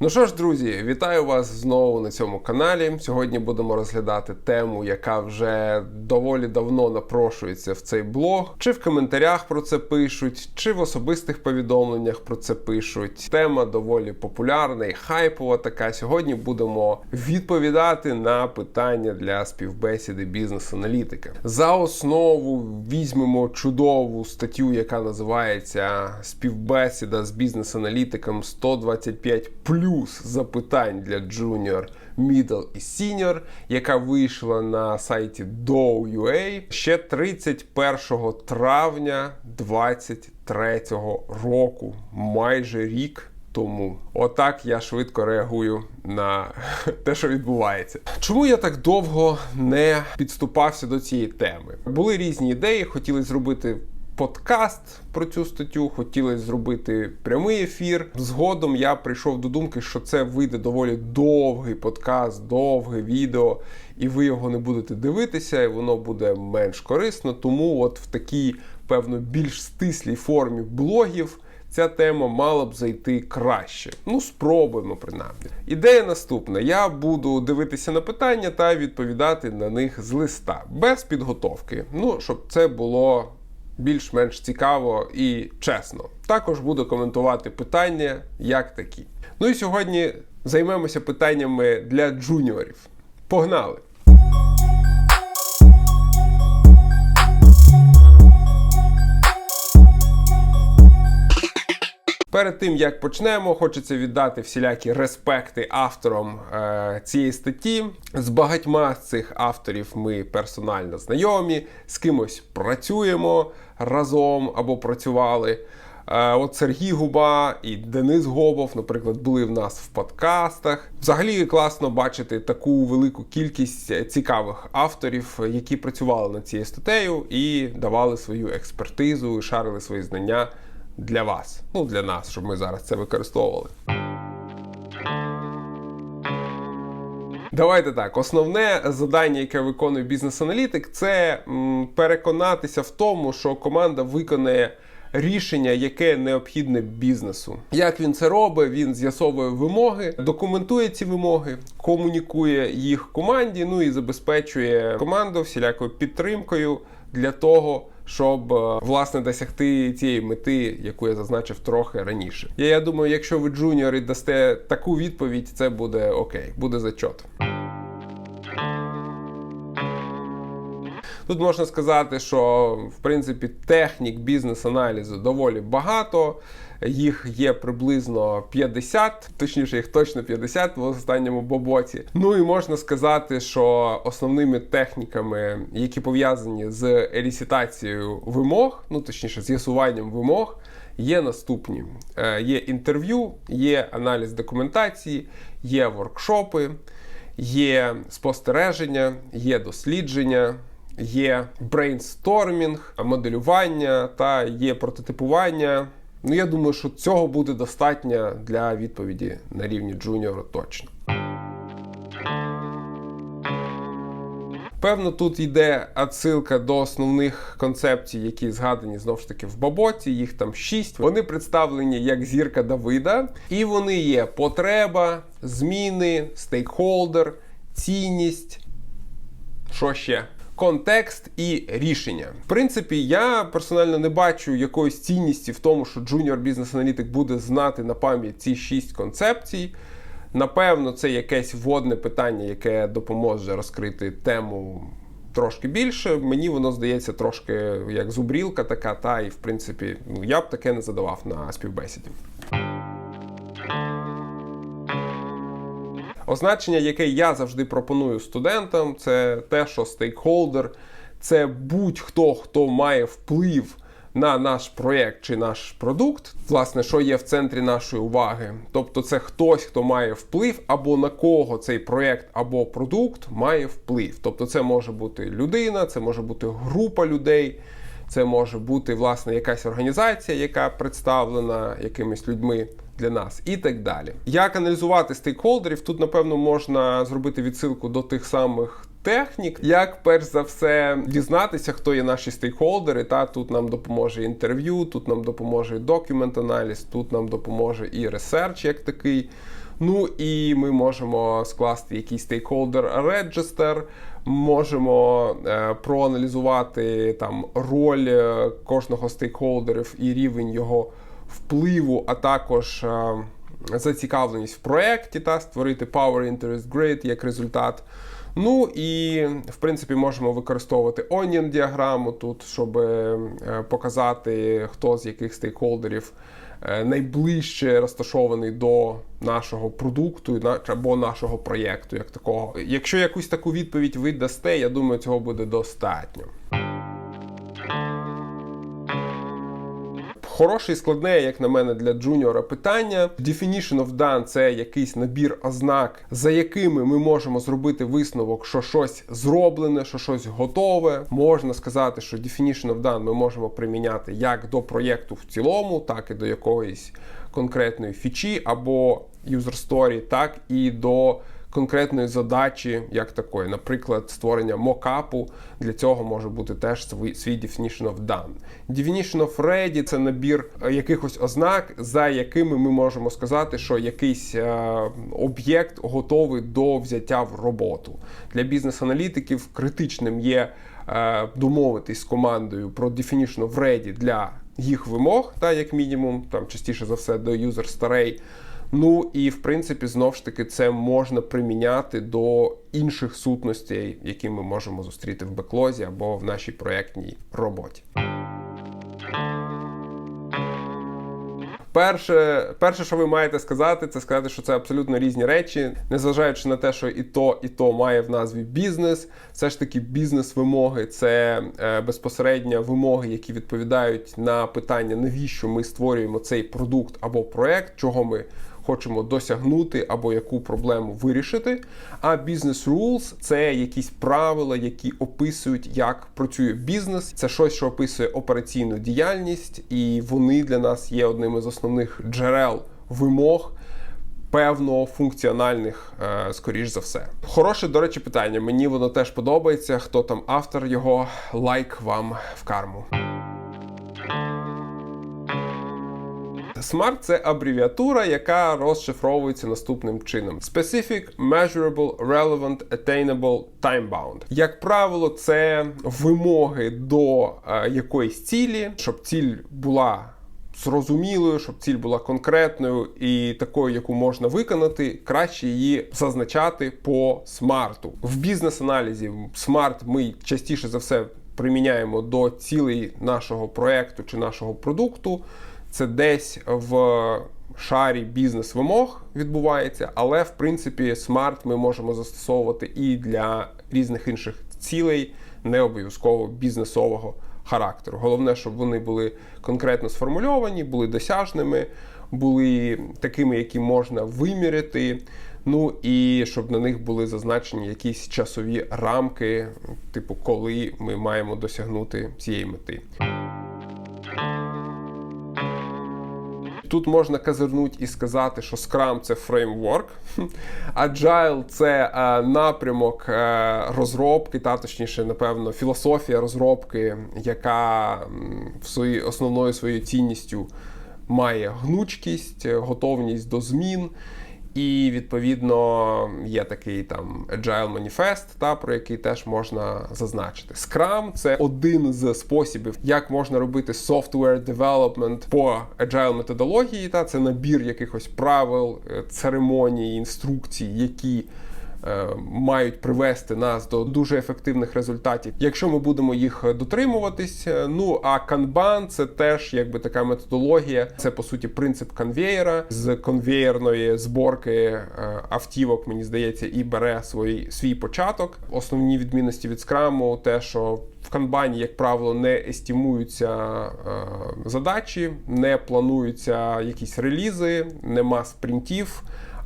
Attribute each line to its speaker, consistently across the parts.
Speaker 1: Ну що ж, друзі, вітаю вас знову на цьому каналі. Сьогодні будемо розглядати тему, яка вже доволі давно напрошується в цей блог. Чи в коментарях про це пишуть, чи в особистих повідомленнях про це пишуть. Тема доволі популярна і хайпова така. Сьогодні будемо відповідати на питання для співбесіди бізнес-аналітика. За основу візьмемо чудову статтю, яка називається Співбесіда з бізнес-аналітиком 125 плюс запитань для Junior, Middle і Senior, яка вийшла на сайті Dow.ua ще 31 травня 2023 року, майже рік. Тому отак я швидко реагую на те, що відбувається. Чому я так довго не підступався до цієї теми? Були різні ідеї, хотіли зробити подкаст про цю статтю, хотілося зробити прямий ефір. Згодом я прийшов до думки, що це вийде доволі довгий подкаст, довге відео, і ви його не будете дивитися, і воно буде менш корисно. Тому, от в такій, певно, більш стислій формі блогів. Ця тема мала б зайти краще. Ну, спробуємо принаймні. Ідея наступна: я буду дивитися на питання та відповідати на них з листа, без підготовки. Ну, щоб це було більш-менш цікаво і чесно. Також буду коментувати питання як такі. Ну і сьогодні займемося питаннями для джуніорів. Погнали! Перед тим як почнемо, хочеться віддати всілякі респекти авторам е, цієї статті. З багатьма з цих авторів ми персонально знайомі, з кимось працюємо разом або працювали. Е, от Сергій Губа і Денис Гобов, наприклад, були в нас в подкастах. Взагалі класно бачити таку велику кількість цікавих авторів, які працювали над цією статтею і давали свою експертизу, шарили свої знання для вас, ну для нас, щоб ми зараз це використовували. Давайте так. Основне завдання, яке виконує бізнес-аналітик, це переконатися в тому, що команда виконає рішення, яке необхідне бізнесу. Як він це робить? Він з'ясовує вимоги, документує ці вимоги, комунікує їх команді, ну і забезпечує команду всілякою підтримкою для того щоб е, власне досягти цієї мети, яку я зазначив трохи раніше. Я, я думаю, якщо ви джуніори дасте таку відповідь, це буде окей, буде зачот. Тут можна сказати, що в принципі технік бізнес-аналізу доволі багато. Їх є приблизно 50, точніше, їх точно 50 в останньому бобоці. Ну і можна сказати, що основними техніками, які пов'язані з елісітацією вимог, ну точніше, з'ясуванням вимог, є наступні: е, є інтерв'ю, є аналіз документації, є воркшопи, є спостереження, є дослідження. Є брейнстормінг, моделювання та є прототипування. Ну, я думаю, що цього буде достатньо для відповіді на рівні джуніора точно. Певно, тут йде отсилка до основних концепцій, які згадані знову ж таки в Баботі. Їх там шість. Вони представлені як зірка Давида, і вони є потреба, зміни, стейкхолдер, цінність. Що ще? Контекст і рішення. В принципі, я персонально не бачу якоїсь цінності в тому, що джуніор бізнес-аналітик буде знати на пам'ять ці шість концепцій. Напевно, це якесь вводне питання, яке допоможе розкрити тему. Трошки більше, мені воно здається трошки як зубрілка така, та і в принципі ну, я б таке не задавав на співбесіді. Означення, яке я завжди пропоную студентам, це те, що стейкхолдер це будь-хто, хто має вплив на наш проєкт чи наш продукт, власне, що є в центрі нашої уваги. Тобто, це хтось, хто має вплив, або на кого цей проєкт або продукт має вплив. Тобто, це може бути людина, це може бути група людей. Це може бути власне якась організація, яка представлена якимись людьми для нас, і так далі. Як аналізувати стейкхолдерів? Тут, напевно, можна зробити відсилку до тих самих. Технік, як перш за все дізнатися, хто є наші стейкхолдери. Та тут нам допоможе інтерв'ю, тут нам допоможе документ аналіз, тут нам допоможе і ресерч як такий. Ну і ми можемо скласти якийсь stakeholder register, можемо е, проаналізувати там роль е, кожного стейкхолдерів і рівень його впливу, а також е, зацікавленість в проєкті та створити Power Interest Grid як результат. Ну і в принципі можемо використовувати onion діаграму тут, щоб е, показати, хто з яких стейкхолдерів е, найближче розташований до нашого продукту або нашого проєкту, як такого. Якщо якусь таку відповідь ви дасте, я думаю, цього буде достатньо. Хороше і складне, як на мене, для джуніора питання. Definition of done – це якийсь набір ознак, за якими ми можемо зробити висновок, що щось зроблене, що щось готове. Можна сказати, що definition of done ми можемо приміняти як до проєкту в цілому, так і до якоїсь конкретної фічі або user story, так і до конкретної задачі, як такої, наприклад, створення мокапу. Для цього може бути теж свій, definition of done. Definition of ready – це набір е, якихось ознак, за якими ми можемо сказати, що якийсь е, об'єкт готовий до взяття в роботу. Для бізнес-аналітиків критичним є е, домовитись з командою про definition of ready для їх вимог, та як мінімум, там частіше за все до user старей. Ну і в принципі, знов ж таки, це можна приміняти до інших сутностей, які ми можемо зустріти в беклозі або в нашій проєктній роботі. Перше, перше, що ви маєте сказати, це сказати, що це абсолютно різні речі, незважаючи на те, що і то, і то має в назві бізнес. Все ж таки, бізнес-вимоги це е, безпосередньо вимоги, які відповідають на питання, навіщо ми створюємо цей продукт або проект, чого ми хочемо досягнути або яку проблему вирішити. А бізнес rules – це якісь правила, які описують, як працює бізнес. Це щось, що описує операційну діяльність, і вони для нас є одним із основних джерел вимог. Певно, функціональних, е, скоріш за все. Хороше, до речі, питання. Мені воно теж подобається. Хто там автор його, лайк вам в карму. SMART – це абревіатура, яка розшифровується наступним чином: Specific, Measurable, Relevant, Attainable, Time-bound. Як правило, це вимоги до е, якоїсь цілі, щоб ціль була. Зрозумілою, щоб ціль була конкретною і такою, яку можна виконати, краще її зазначати по смарту. В бізнес-аналізі смарт ми частіше за все приміняємо до цілей нашого проекту чи нашого продукту. Це десь в шарі бізнес-вимог відбувається, але в принципі смарт ми можемо застосовувати і для різних інших цілей, не обов'язково бізнесового характеру. Головне, щоб вони були конкретно сформульовані, були досяжними, були такими, які можна виміряти. Ну і щоб на них були зазначені якісь часові рамки, типу, коли ми маємо досягнути цієї мети. Тут можна казирнути і сказати, що Scrum – це фреймворк, Agile – це е, напрямок е, розробки, та точніше, напевно, філософія розробки, яка в свої, основною своєю цінністю має гнучкість, готовність до змін. І відповідно є такий там Agile Manifest, та про який теж можна зазначити. Scrum – це один з способів, як можна робити software development по Agile методології. Та це набір якихось правил, е, церемоній, інструкцій, які мають привести нас до дуже ефективних результатів, якщо ми будемо їх дотримуватись. Е, Ну а канбан це теж якби така методологія. Це по суті принцип конвеєра з конвеєрної зборки е, автівок, мені здається, і бере свій, свій початок. Основні відмінності від скраму, те, що в канбані, як правило, не естімуються е, задачі, не плануються якісь релізи, нема спринтів.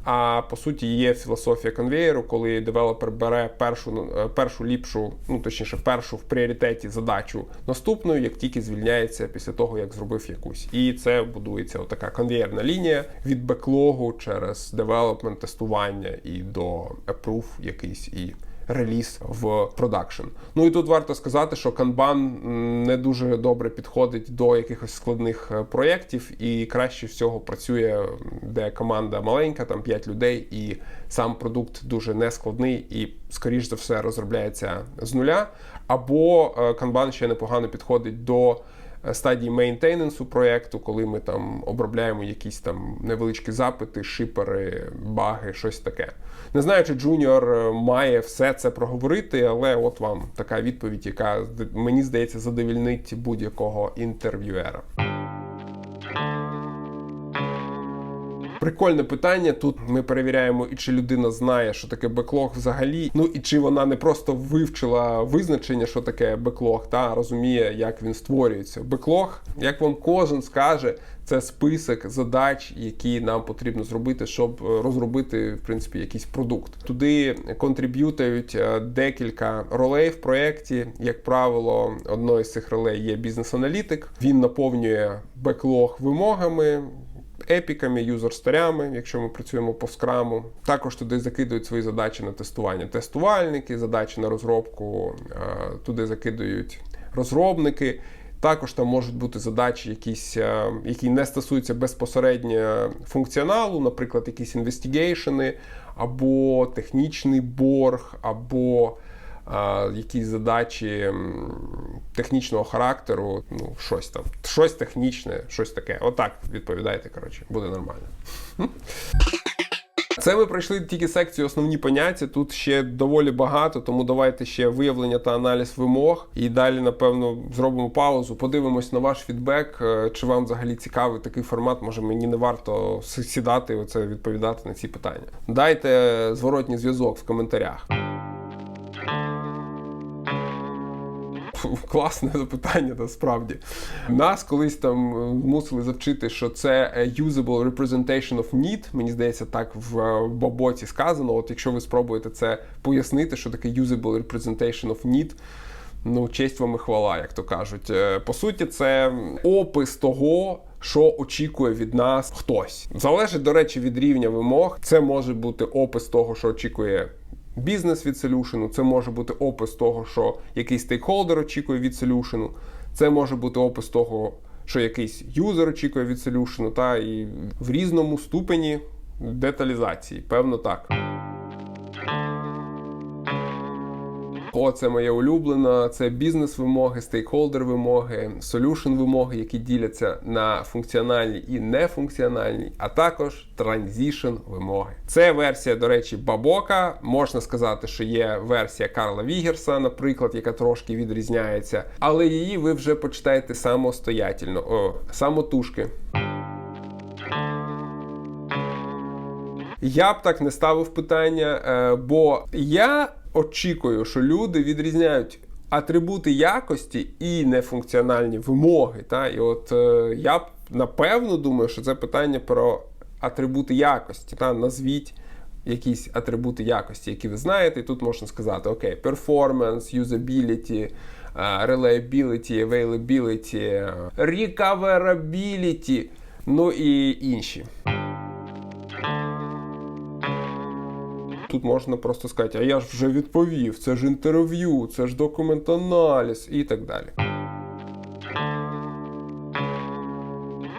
Speaker 1: А по суті є філософія конвеєру, коли девелопер бере першу е, першу ліпшу, ну точніше, першу в пріоритеті задачу наступною, як тільки звільняється після того, як зробив якусь. І це будується отака конвеєрна лінія від беклогу через девелопмент, тестування і до approve якийсь і реліз в продакшн. Ну і тут варто сказати, що Kanban не дуже добре підходить до якихось складних е, проєктів, і краще всього працює, де команда маленька, там 5 людей, і сам продукт дуже нескладний і, скоріш за все, розробляється з нуля. Або е, Kanban ще непогано підходить до стадії мейнтейненсу проєкту, коли ми там обробляємо якісь там невеличкі запити, шипери, баги, щось таке. Не знаю, чи Junior е, має все це проговорити, але от вам така відповідь, яка мені здається задовільнить будь-якого інтерв'юера. Прикольне питання. Тут ми перевіряємо, і чи людина знає, що таке беклог взагалі. Ну і чи вона не просто вивчила визначення, що таке беклог, та розуміє, як він створюється. Беклог, як вам кожен скаже, це список задач, які нам потрібно зробити, щоб е, розробити в принципі якийсь продукт. Туди контриб'ютають е, декілька ролей в проєкті. Як правило, одною з цих ролей є бізнес-аналітик. Він наповнює беклог вимогами епіками, юзер-сторями, якщо ми працюємо по скраму. Також туди закидують свої задачі на тестування тестувальники, задачі на розробку, е, туди закидують розробники. Також там можуть бути задачі, якісь, е, які не стосуються безпосередньо функціоналу, наприклад, якісь інвестигейшени, або технічний борг, або якісь задачі технічного характеру, ну, щось там, щось технічне, щось таке. Отак відповідайте, коротше, буде нормально. Це ми пройшли тільки секцію основні поняття. Тут ще доволі багато, тому давайте ще виявлення та аналіз вимог. І далі, напевно, зробимо паузу, подивимось на ваш фідбек. е, Чи вам взагалі цікавий такий формат? Може мені не варто сідати і оце відповідати на ці питання. Дайте зворотній зв'язок в коментарях. Класне запитання, насправді. Нас колись там е, мусили завчити, що це е, usable representation of need. Мені здається, так в е, бабоці сказано. От якщо ви спробуєте це пояснити, що таке usable representation of need, ну, честь вам і хвала, як то кажуть. Е, По суті, це опис того. Що очікує від нас хтось залежить, до речі, від рівня вимог. Це може бути опис того, що очікує бізнес від солюшену, це може бути опис того, що якийсь стейкхолдер очікує від солюшену, це може бути опис того, що якийсь юзер очікує від солюшену, та і в різному ступені деталізації, певно так. О, це моє улюблене. Це бізнес-вимоги, стейкхолдер-вимоги, солюшн-вимоги, які діляться на функціональні і нефункціональні, а також транзішн-вимоги. Це версія, до речі, бабока. Можна сказати, що є версія Карла Вігерса, наприклад, яка трошки відрізняється, але її ви вже почитаєте самостоятельно. О, самотужки. Я б так не ставив питання, е, бо я очікую, що люди відрізняють атрибути якості і нефункціональні вимоги. Та? І от е, я напевно думаю, що це питання про атрибути якості. Та? Назвіть якісь атрибути якості, які ви знаєте. І тут можна сказати: окей, performance, usability, reliability, availability, recoverability, ну і інші. Тут можна просто сказати, а я ж вже відповів, це ж інтерв'ю, це ж документ-аналіз і так далі.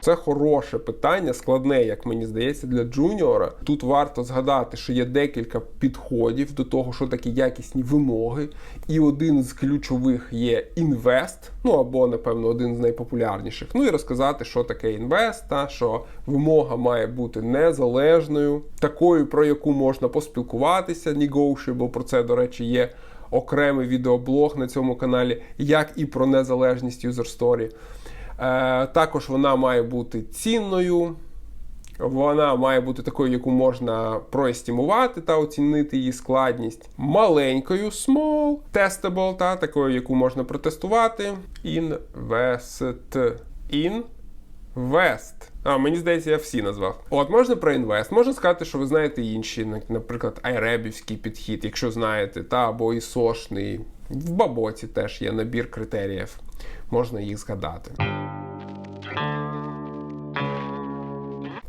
Speaker 1: Це хороше питання, складне, як мені здається, для джуніора. Тут варто згадати, що є декілька підходів до того, що такі якісні вимоги. І один з ключових є інвест, ну або, напевно, один з найпопулярніших. Ну і розказати, що таке інвест, та що вимога має бути незалежною, такою, про яку можна поспілкуватися, negotiable, про це, до речі, є окремий відеоблог на цьому каналі, як і про незалежність user story. Е, також вона має бути цінною, вона має бути такою, яку можна проестимувати та оцінити її складність. Маленькою small, testable, та такою, яку можна протестувати. Invest. Invest. А, мені здається, я всі назвав. От можна про інвест. Можна сказати, що ви знаєте інші, наприклад, айребівський підхід, якщо знаєте, та або ісошний. В бабоці теж є набір критеріїв. Можна їх згадати.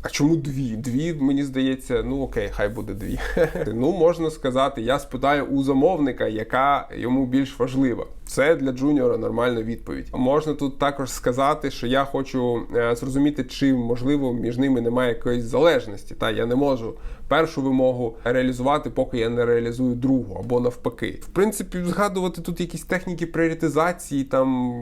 Speaker 1: А чому дві? Дві, мені здається, ну окей, хай буде дві. ну, можна сказати, я спитаю у замовника, яка йому більш важлива. Це для джуніора нормальна відповідь. Можна тут також сказати, що я хочу е, зрозуміти, чи можливо між ними немає якоїсь залежності. Та я не можу першу вимогу реалізувати, поки я не реалізую другу або навпаки. В принципі, згадувати тут якісь техніки пріоритизації, там,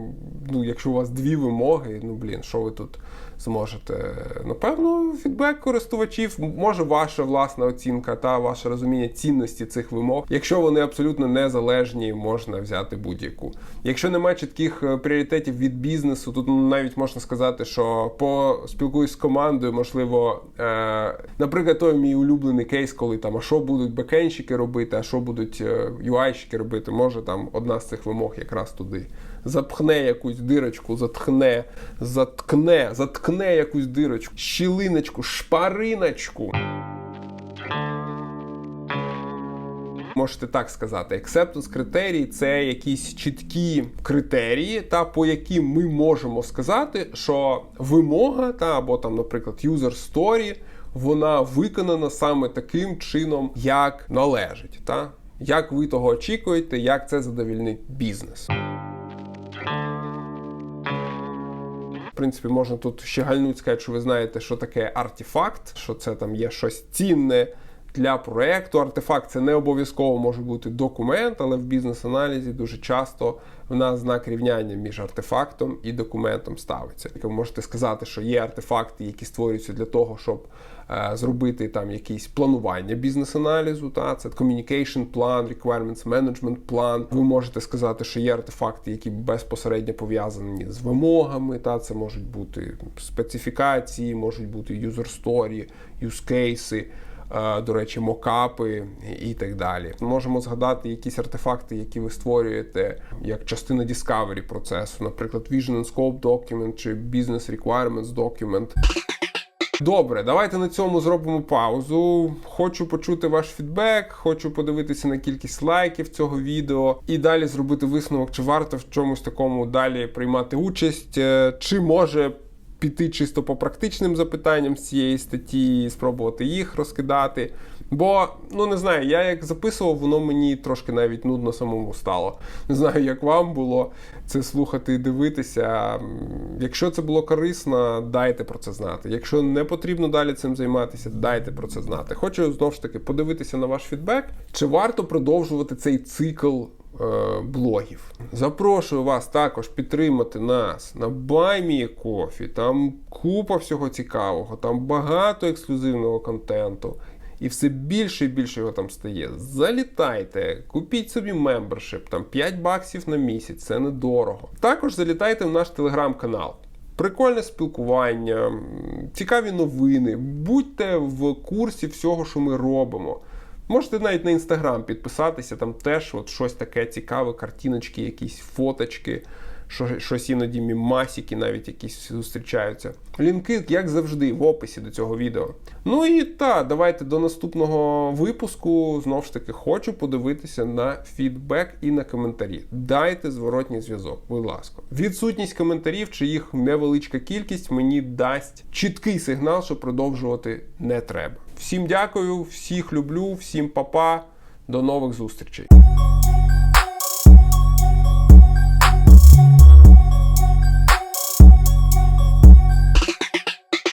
Speaker 1: ну, якщо у вас дві вимоги, ну блін, що ви тут зможете? Напевно, фідбек користувачів, може ваша власна оцінка та ваше розуміння цінності цих вимог. Якщо вони абсолютно незалежні, можна взяти будь-яку. Якщо немає чітких е, пріоритетів від бізнесу, тут навіть можна сказати, що поспілкуюсь з командою, можливо, е, наприклад, той мій улюблений кейс, коли там, а що будуть бекенщики робити, а що будуть е, UI-щики робити, може там одна з цих вимог якраз туди. Запхне якусь дирочку, затхне, заткне, заткне якусь дирочку, щілиночку, шпариночку. Можете так сказати, acceptance критерії це якісь чіткі критерії, та по яким ми можемо сказати, що вимога, та або там, наприклад, user story, вона виконана саме таким чином, як належить. Та? Як ви того очікуєте, як це задовільнить бізнес. В принципі, можна тут ще гальнуть сказати, що ви знаєте, що таке артефакт, що це там є щось цінне для проекту. Артефакт це не обов'язково може бути документ, але в бізнес-аналізі дуже часто в нас знак рівняння між артефактом і документом ставиться. Ви можете сказати, що є артефакти, які створюються для того, щоб е, зробити там якісь планування бізнес-аналізу. Та це communication план, requirements management план. Ви можете сказати, що є артефакти, які безпосередньо пов'язані з вимогами. Та це можуть бути специфікації, можуть бути cases, е, до речі, мокапи і так далі. Можемо згадати якісь артефакти, які ви створюєте як частина discovery процесу, наприклад, Vision and Scope Document чи Business Requirements Document. Добре, давайте на цьому зробимо паузу. Хочу почути ваш фідбек, хочу подивитися на кількість лайків цього відео і далі зробити висновок, чи варто в чомусь такому далі приймати участь, е, чи може піти чисто по практичним запитанням з цієї статті, спробувати їх розкидати. Бо, ну не знаю, я як записував, воно мені трошки навіть нудно самому стало. Не знаю, як вам було це слухати і дивитися. Якщо це було корисно, дайте про це знати. Якщо не потрібно далі цим займатися, дайте про це знати. Хочу знову ж таки подивитися на ваш фідбек. Чи варто продовжувати цей цикл блогів? Запрошую вас також підтримати нас на BuyMeCoffee. Там купа всього цікавого, там багато ексклюзивного контенту. І все більше і більше його там стає. Залітайте, купіть собі мембершип, там 5 баксів на місяць, це недорого. Також залітайте в наш телеграм-канал. Прикольне спілкування, цікаві новини. Будьте в курсі всього, що ми робимо. Можете навіть на інстаграм підписатися, там теж от щось таке цікаве, картиночки, якісь фоточки, що, щось іноді мімасики навіть якісь зустрічаються. Лінки, як завжди, в описі до цього відео. Ну і та, давайте до наступного випуску. Знову ж таки, хочу подивитися на фідбек і на коментарі. Дайте зворотній зв'язок, будь ласка. Відсутність коментарів чи їх невеличка кількість мені дасть чіткий сигнал, що продовжувати не треба. Всім дякую, всіх люблю, всім па-па, до нових зустрічей.